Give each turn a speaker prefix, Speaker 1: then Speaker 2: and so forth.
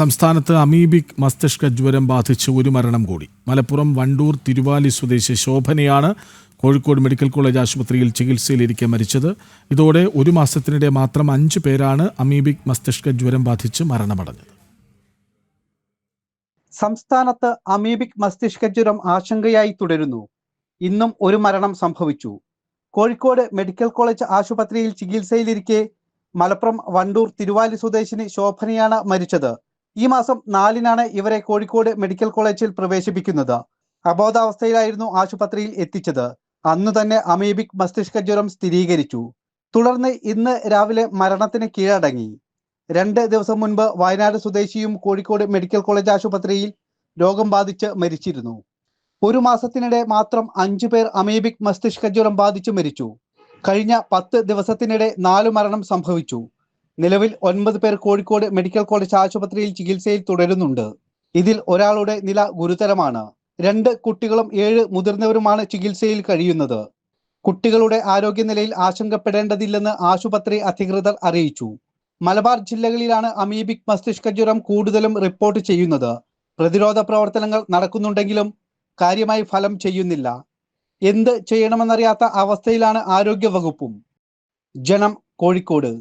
Speaker 1: സംസ്ഥാനത്ത് അമീബിക് മസ്തിഷ്ക ജ്വരം ബാധിച്ച് ഒരു മരണം കൂടി മലപ്പുറം വണ്ടൂർ തിരുവാലി സ്വദേശി ശോഭനയാണ് കോഴിക്കോട് മെഡിക്കൽ കോളേജ് ആശുപത്രിയിൽ ചികിത്സയിലിരിക്കെ മരിച്ചത് ഇതോടെ ഒരു മാസത്തിനിടെ മാത്രം അഞ്ച് പേരാണ് അമീബിക് മസ്തിഷ്ക ജ്വരം ബാധിച്ച് മരണമടഞ്ഞത്
Speaker 2: സംസ്ഥാനത്ത് അമീബിക് മസ്തിഷ്ക ജ്വരം ആശങ്കയായി തുടരുന്നു ഇന്നും ഒരു മരണം സംഭവിച്ചു കോഴിക്കോട് മെഡിക്കൽ കോളേജ് ആശുപത്രിയിൽ ചികിത്സയിലിരിക്കെ മലപ്പുറം വണ്ടൂർ തിരുവാലി സ്വദേശിനി ശോഭനയാണ് മരിച്ചത് ഈ മാസം നാലിനാണ് ഇവരെ കോഴിക്കോട് മെഡിക്കൽ കോളേജിൽ പ്രവേശിപ്പിക്കുന്നത് അബോധാവസ്ഥയിലായിരുന്നു ആശുപത്രിയിൽ എത്തിച്ചത് അന്ന് തന്നെ അമീബിക് മസ്തിഷ്ക ജ്വരം സ്ഥിരീകരിച്ചു തുടർന്ന് ഇന്ന് രാവിലെ മരണത്തിന് കീഴടങ്ങി രണ്ട് ദിവസം മുൻപ് വയനാട് സ്വദേശിയും കോഴിക്കോട് മെഡിക്കൽ കോളേജ് ആശുപത്രിയിൽ രോഗം ബാധിച്ച് മരിച്ചിരുന്നു ഒരു മാസത്തിനിടെ മാത്രം അഞ്ചു പേർ അമീബിക് മസ്തിഷ്ക ജ്വരം ബാധിച്ച് മരിച്ചു കഴിഞ്ഞ പത്ത് ദിവസത്തിനിടെ നാലു മരണം സംഭവിച്ചു നിലവിൽ ഒൻപത് പേർ കോഴിക്കോട് മെഡിക്കൽ കോളേജ് ആശുപത്രിയിൽ ചികിത്സയിൽ തുടരുന്നുണ്ട് ഇതിൽ ഒരാളുടെ നില ഗുരുതരമാണ് രണ്ട് കുട്ടികളും ഏഴ് മുതിർന്നവരുമാണ് ചികിത്സയിൽ കഴിയുന്നത് കുട്ടികളുടെ ആരോഗ്യനിലയിൽ ആശങ്കപ്പെടേണ്ടതില്ലെന്ന് ആശുപത്രി അധികൃതർ അറിയിച്ചു മലബാർ ജില്ലകളിലാണ് അമീബിക് മസ്തിഷ്ക ജ്വരം കൂടുതലും റിപ്പോർട്ട് ചെയ്യുന്നത് പ്രതിരോധ പ്രവർത്തനങ്ങൾ നടക്കുന്നുണ്ടെങ്കിലും കാര്യമായി ഫലം ചെയ്യുന്നില്ല എന്ത് ചെയ്യണമെന്നറിയാത്ത അവസ്ഥയിലാണ് ആരോഗ്യ വകുപ്പും ജനം കോഴിക്കോട്